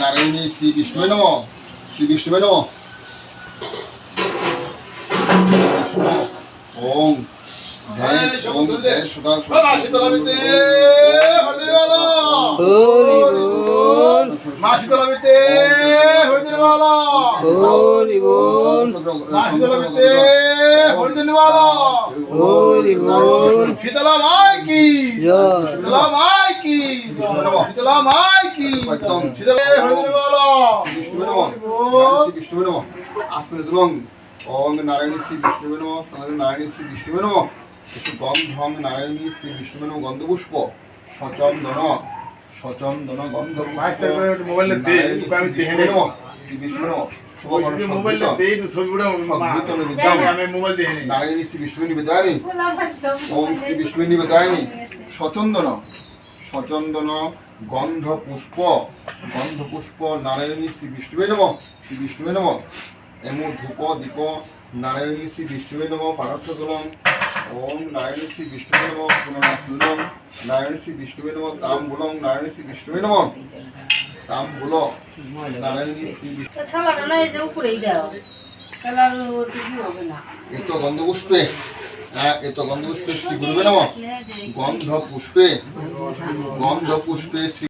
নারায়ণী শ্রী বিষ্ণুবে নম। শ্রী বিষ্ণুবে নম। বিষ্ণু ওম। জয় ওম জয় সদা বাবা শীতলামিতে হরিদেবালা হরি বল মা শীতলামিতে হরিদেবালা হরি বল মা শীতলামিতে হরিদেবালা হরি বল শীতলা মাই কি? শীতলা মাই কি? শীতলা মাই কি? শীতলা হরিদেবালা বিষ্ণুবে নম। শ্রী নম। জলং ওম নারায়ণী শ্রী বিষ্ণুবে নম স্নান নারায়ণী শ্রী বিষ্ণুবে নম কিছু গন্ধম নারায়ণী শ্রী বিষ্ণুবে নম। গন্ধপুষ্প। সচন্দন সচন্দন গন্ধ একটু মোবাইলে দে। শ্রী বিষ্ণু নম। নারায়ণী শ্রী বিষ্ণু নিবেদয়ামি ওম শ্রী বিষ্ণু নিবেদয়ামি সচন্দন। সচন্দন গন্ধ পুষ্প গন্ধ পুষ্প নারায়ণী শ্রী বিষ্ণুবে নম শ্রী বিষ্ণুবে নম। এমু ধূপ দীপ নারায়ণী শ্রী বিষ্ণুবে নম পারথ জলম ওম নারায়ণী শ্রী বিষ্ণুবে নম পুনরাস্তুলম নারায়ণী শ্রী বিষ্ণুবে নম তাম্বুলম নারায়ণী শ্রী বিষ্ণুবে নম। তাম্বুল নারায়ণী শ্রী বিষ্ণু এই যে উপরেই দাও এত হ্যাঁ এত গন্ধপুষ্পে শ্রী গুরুবে নম গন্ধ পুষ্পে গন্ধ পুষ্পে শ্রী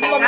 Ah,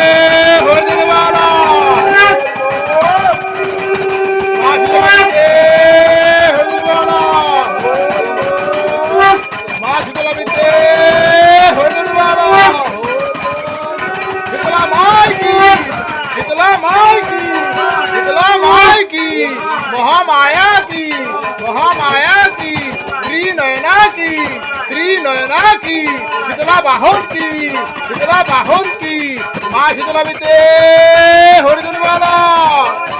শীতলা মাই কি শীতলা মাই কি মহামায়া কি মহামায়া কি ত্রিনয়না কি की কি শীতলা বাহন কি শীতলা বাহন কি মা শীতলামিতে হরিজনবালা ওম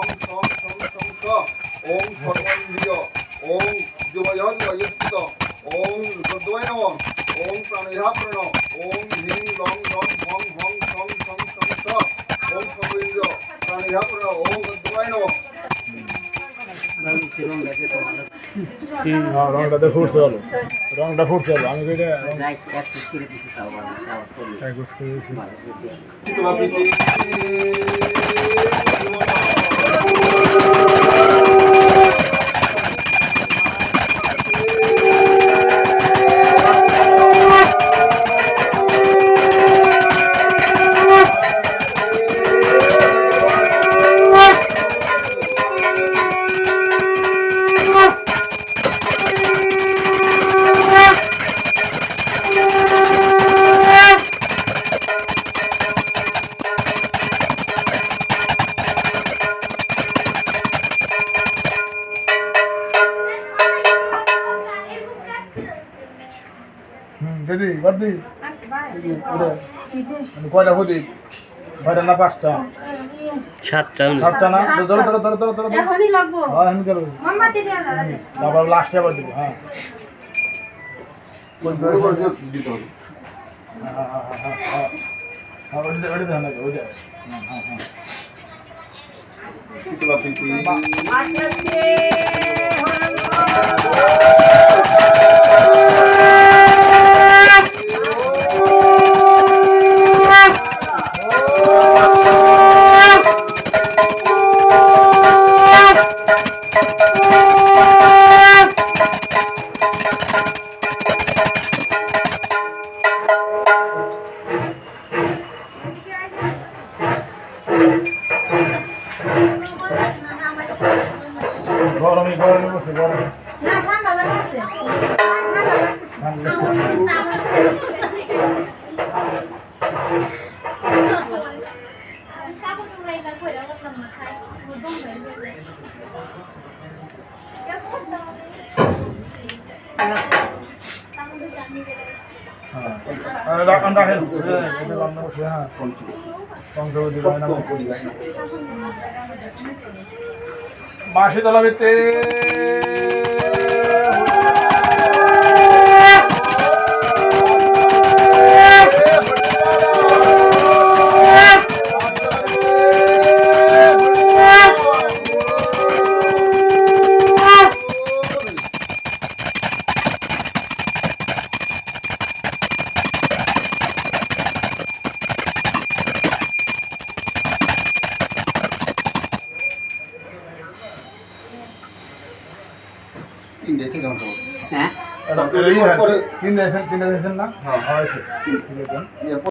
Hong Hong song song song স ওম সর্বেন্দ্রিয় ওম যোগয় যোগয় স্থিত ওম গদ্দয় নম ওম প্রাণ ইহা প্রাণ ওম হ্রিং long long Hong Hong song song song স ওম সর্বেন্দ্রিয় প্রাণ ইহা প্রাণ ওম গদ্দয় নম রংটা দেখো উঠছে ভালো রংটা ফুটছে আমি তো এটা রং যাই এক পিস করে দিছি তাও ভালো তাও করি এক গোছ করে দিয়েছি। ভালো করে শীতলা প্রীতি হুম দিদি কর দি কয়টা হদি কয়টা না পাঁচটা সাতটা সাতটা না ধরো ধরো ধরো ধরো ধরো ধরো এখনই লাগবো হ্যাঁ আমি ধরো মোমবাতি দিয়ে দাদা তারপর লাস্টে আবার দিব হ্যাঁ দিতে হবে হ্যাঁ, হ্যাঁ, হ্যাঁ, হ্যাঁ, হ্যাঁ। হ্যাঁ, ওইটা ওইটা দেন নাকি, ওইটা। হ্যাঁ, হ্যাঁ, হ্যাঁ। শীতলা প্রীতি গরমে গরমে বসে গরমে না ঠান্ডা লাগছে ঠান্ডা লাগছে হ্যাঁ আরে রাখান রাখেন হ্যাঁ, এটা রান্না বসে হ্যাঁ পঞ্চবতী রান্না মাসি তলা বেতে তিনটে থেকে আমরা হ্যাঁ তিন দিয়েছেন তিন দিয়েছেন না হ্যাঁ হয়েছে ঠিক আছে এরপর